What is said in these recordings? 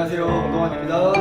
안녕하세요. 운동환입니다.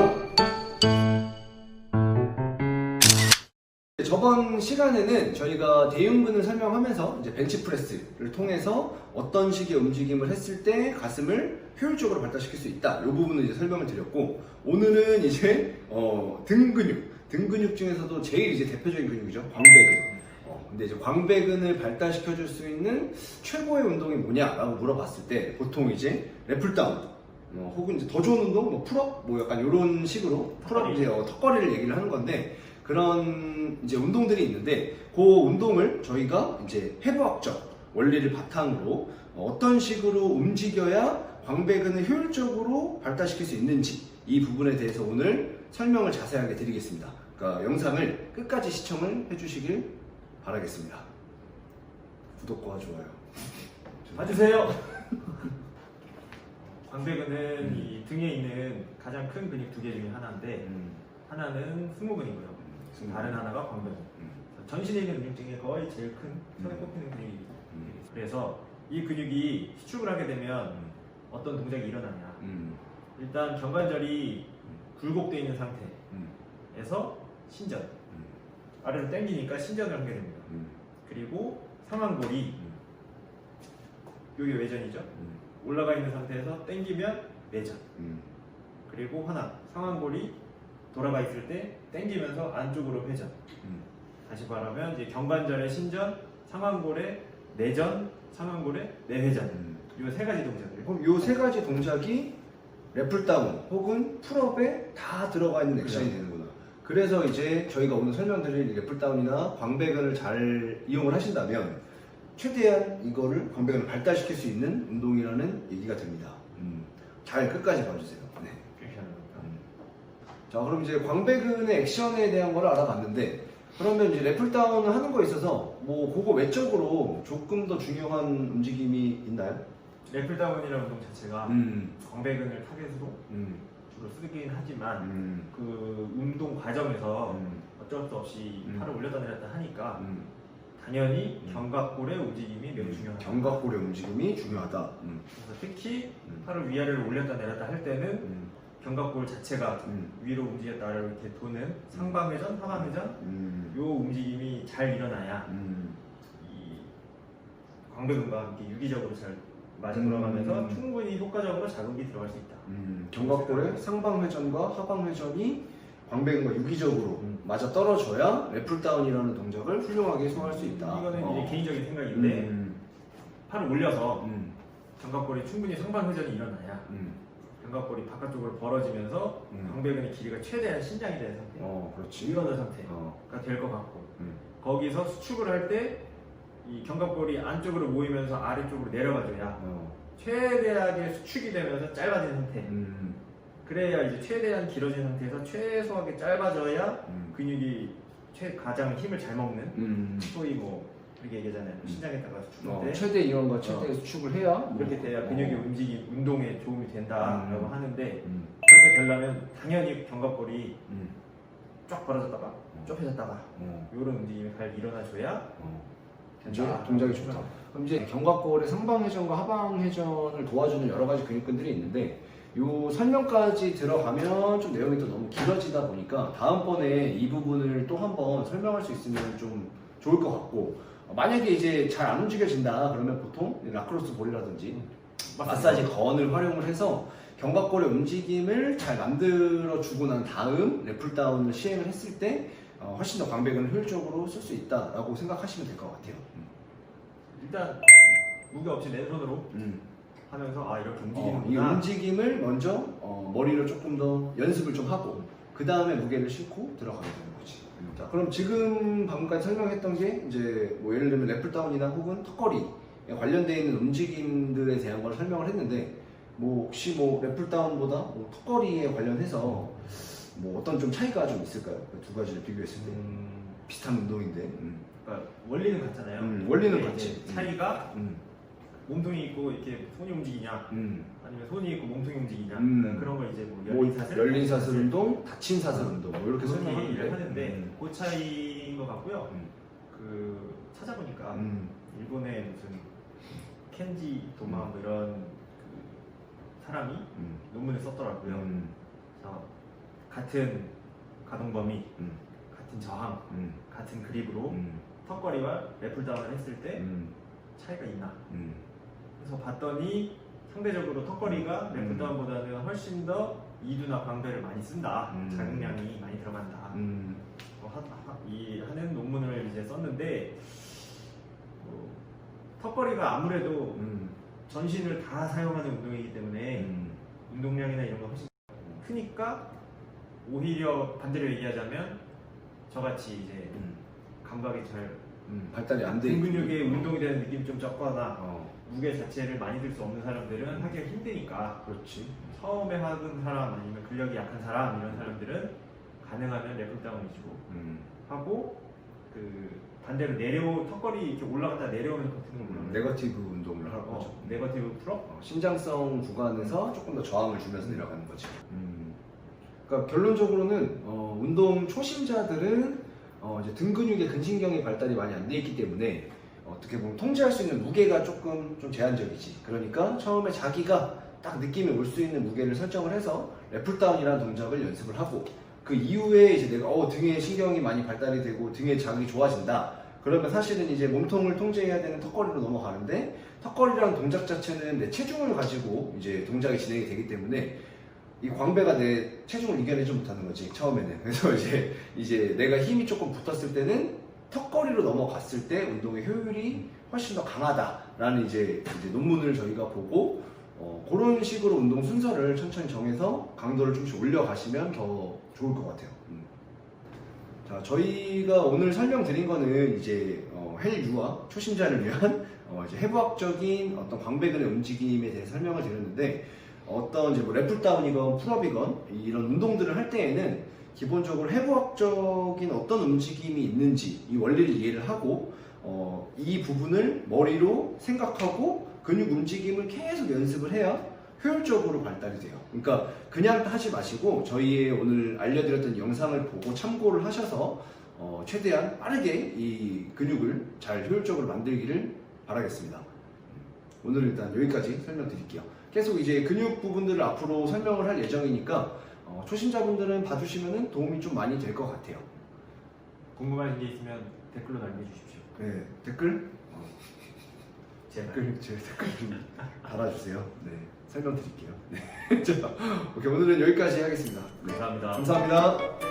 저번 시간에는 저희가 대흉근을 설명하면서 이제 벤치프레스를 통해서 어떤 식의 움직임을 했을 때 가슴을 효율적으로 발달시킬 수 있다. 이 부분을 이제 설명을 드렸고 오늘은 이제 어, 등 근육, 등 근육 중에서도 제일 이제 대표적인 근육이죠. 광배근. 어, 근데 이제 광배근을 발달시켜 줄 수 있는 최고의 운동이 뭐냐라고 물어봤을 때 보통 이제 랩풀다운 어, 혹은 이제 더 좋은 운동, 뭐 풀업, 뭐 약간 이런 식으로 풀업. 이제 어, 턱걸이를 얘기를 하는 건데 그런 이제 운동들이 있는데 그 운동을 저희가 이제 해부학적 원리를 바탕으로 어떤 식으로 움직여야 광배근을 효율적으로 발달시킬 수 있는지 이 부분에 대해서 오늘 설명을 자세하게 드리겠습니다. 그러니까 영상을 끝까지 시청을 해주시길 바라겠습니다. 구독과 좋아요. 봐주세요. 광배근은 이 등에 있는 가장 큰 근육 두 개 중에 하나인데 음, 하나는 승모근이고요. 승모근. 다른 하나가 광배근. 음, 전신에 있는 근육 중에 거의 제일 큰 손에 음. 꼽히는 근육이 음. 그래서 이 근육이 수축을 하게 되면 어떤 동작이 일어나냐. 음, 일단 경관절이 굴곡되어 있는 음, 상태에서 신전 음, 아래로 당기니까 신전을 하게 됩니다. 음, 그리고 상완골이 여기 외전이죠. 음, 올라가 있는 상태에서 당기면 내전. 음, 그리고 하나 상완골이 돌아가 있을 때 당기면서 안쪽으로 회전. 음. 다시 말하면 이제 경관절의 신전, 상완골의 내전, 상완골의 내회전. 음. 이세 가지 동작들. 그럼 요 세 가지 동작이 래플다운 혹은 풀업에 다 들어가 있는 액션이 그죠. 되는구나. 그래서 이제 저희가 오늘 설명드릴 이 래플다운이나 광배근을 잘 이용을 하신다면 최대한 이거를 광배근을 발달시킬 수 있는 운동이라는 얘기가 됩니다. 음, 잘 끝까지 봐주세요. 네. 음. 자, 그럼 이제 광배근의 액션에 대한 걸 알아봤는데, 그러면 이제 래플다운을 하는 거에 있어서 뭐 그거 외적으로 조금 더 중요한 움직임이 있나요? 래플다운이라는 운동 자체가 음, 광배근을 타겟으로 음, 주로 쓰긴 하지만 음, 그 운동 과정에서 음, 어쩔 수 없이 음. 팔을 올렸다 내렸다 하니까 음. 당연히 음. 견갑골의 움직임이 매우 중요하다. 견갑골의 움직임이 중요하다. 음, 그래서 특히 음, 팔을 위아래로 올렸다 내렸다 할 때는 음, 견갑골 자체가 음, 위로 움직였다 아래로 이렇게 도는 상방회전, 하방회전 음, 요 움직임이 잘 일어나야 음, 이 광배근과 함께 유기적으로 잘 맞아 음. 돌아가면서 충분히 효과적으로 자극이 들어갈 수 있다. 음, 견갑골의 상방회전과 하방회전이 광배근과 유기적으로 음. 맞아 떨어져야 래플다운이라는 동작을 훌륭하게 소화할 수 있다. 이거는 어. 이제 개인적인 생각인데 음, 팔을 올려서 음, 견갑골이 충분히 상방 회전이 일어나야 음, 견갑골이 바깥쪽으로 벌어지면서 음. 광배근의 길이가 최대한 신장이 된 상태, 어, 그렇지. 일어난 상태가 어, 될 것 같고 음, 거기서 수축을 할 때 이 견갑골이 안쪽으로 모이면서 아래쪽으로 내려가줘야 어, 최대하게 수축이 되면서 짧아진 상태. 음, 그래야 이제 최대한 길어진 상태에서 최소하게 짧아져야 음, 근육이 최 가장 힘을 잘 먹는 음. 소위 뭐 이렇게 얘기하잖아요. 음. 신장에다가 수축할 어, 때 최대 이완과 최대 어. 수축을 해야 이렇게 돼야 근육의 어, 움직임, 운동에 도움이 된다라고 음. 하는데 음, 그렇게 되려면 당연히 견갑골이 음, 쫙 벌어졌다가 좁혀졌다가 어, 이런 움직임이 잘 일어나줘야 어. 이제 된다. 동작이 좋다. 그럼 이제 견갑골의 상방회전과 하방회전을 도와주는 여러 가지 근육근들이 있는데 요 설명까지 들어가면 좀 내용이 또 너무 길어지다 보니까 다음번에 이 부분을 또 한번 설명할 수 있으면 좀 좋을 것 같고 어, 만약에 이제 잘 안 움직여진다 그러면 보통 라크로스 볼이라든지 마사지 건을 활용을 해서 견갑골의 움직임을 잘 만들어 주고 난 다음 래플다운을 시행을 했을 때 어, 훨씬 더 광배근을 효율적으로 쓸 수 있다라고 생각하시면 될 것 같아요. 일단 무게 없이 맨손으로 음. 하면서 아 이렇게 어, 이 움직이는구나. 움직임을 먼저 어, 머리로 조금 더 연습을 좀 하고 그 다음에 무게를 싣고 들어가게 되는 거지. 자, 그럼 지금 방금까지 설명했던 게 이제 뭐 예를 들면 래플다운이나 혹은 턱걸이에 관련되어 있는 움직임들에 대한 걸 설명을 했는데 뭐 혹시 뭐 래플다운보다 뭐 턱걸이에 관련해서 뭐 어떤 좀 차이가 좀 있을까요? 그두 가지를 비교했을 때 음, 비슷한 운동인데. 음. 그러니까 원리는 같잖아요. 음, 원리는 근데 같지. 이제 차이가 음. 몸통이 있고 이렇게 손이 움직이냐 음. 아니면 손이 있고 몸통이 움직이냐 음. 그런 걸 이제 뭐뭐 열린 사슬, 열린 사슬 운동, 닫힌 사슬 운동 뭐 이렇게 설명하는데 얘기를 하는데 음. 그 차이인 것 같고요. 음. 그 찾아보니까 음. 일본의 무슨 켄지 도마 뭐 이런 그 사람이 음. 논문을 썼더라고요. 음. 그래서 같은 가동 범위, 음. 같은 저항, 음. 같은 그립으로 음. 턱걸이와 랩풀다운을 했을 때 음. 차이가 있나? 음. 그래서 봤더니 상대적으로 턱걸이가 음. 랩풀다운보다는 훨씬 더 이두나 광배를 많이 쓴다. 음. 자극량이 많이 들어간다. 음. 어, 하, 하- 이 하는 논문을 이제 썼는데 어, 턱걸이가 아무래도 음. 전신을 다 사용하는 운동이기 때문에 음. 운동량이나 이런 거 훨씬 크니까 오히려 반대로 얘기하자면 저같이 이제 음. 감각이 잘 음. 발달이 안 돼. 등 있고. 근육에 운동이 되는 느낌이 좀 적거나 어. 무게 자체를 많이 들 수 없는 사람들은 하기가 힘드니까 그렇지. 처음에 하는 사람 아니면 근력이 약한 사람 이런 사람들은 가능하면 랩풀다운 위주로 음. 하고 그 반대로 내려 턱걸이 이렇게 올라갔다 내려오는 버튼을 음. 올라가는 네거티브 운동을 할 거죠. 어, 네거티브 풀업 어, 신장성 구간에서 조금 더 저항을 주면서 내려가는 거지. 음. 그러니까 결론적으로는 어, 운동 초심자들은 어, 이제 등 근육의 근신경의 발달이 많이 안 돼 있기 때문에 어떻게 보면 통제할 수 있는 무게가 조금 좀 제한적이지. 그러니까 처음에 자기가 딱 느낌이 올 수 있는 무게를 설정을 해서 래플다운이라는 동작을 연습을 하고 그 이후에 이제 내가 어, 등에 신경이 많이 발달이 되고 등의 자극이 좋아진다. 그러면 사실은 이제 몸통을 통제해야 되는 턱걸이로 넘어가는데 턱걸이라는 동작 자체는 내 체중을 가지고 이제 동작이 진행이 되기 때문에 이 광배가 내 체중을 이겨내지 못하는 거지 처음에는 그래서 이제 이제 내가 힘이 조금 붙었을 때는 턱걸이로 넘어갔을 때 운동의 효율이 훨씬 더 강하다라는 이제, 이제 논문을 저희가 보고 어, 그런 식으로 운동 순서를 천천히 정해서 강도를 조금씩 올려가시면 더 좋을 것 같아요. 음. 자, 저희가 오늘 설명드린 거는 이제 어, 헬유아 초심자를 위한 어, 이제 해부학적인 어떤 광배근의 움직임에 대해 설명을 드렸는데 어떤 이제 뭐 래플다운이건 풀업이건 이런 운동들을 할 때에는 기본적으로 해부학적인 어떤 움직임이 있는지 이 원리를 이해를 하고 어, 이 부분을 머리로 생각하고 근육 움직임을 계속 연습을 해야 효율적으로 발달이 돼요. 그러니까 그냥 하지 마시고 저희의 오늘 알려드렸던 영상을 보고 참고를 하셔서 어, 최대한 빠르게 이 근육을 잘 효율적으로 만들기를 바라겠습니다. 오늘은 일단 여기까지 설명드릴게요. 계속 이제 근육 부분들을 앞으로 설명을 할 예정이니까 어, 초심자분들은 봐주시면 도움이 좀 많이 될 것 같아요. 궁금하신 게 있으면 댓글로 남겨주십시오. 네, 댓글? 어, 제발. 댓글, 제 댓글 좀 달아주세요. 네, 설명 드릴게요. 네. 자, 오케이, 오늘은 여기까지 하겠습니다. 네, 감사합니다. 감사합니다.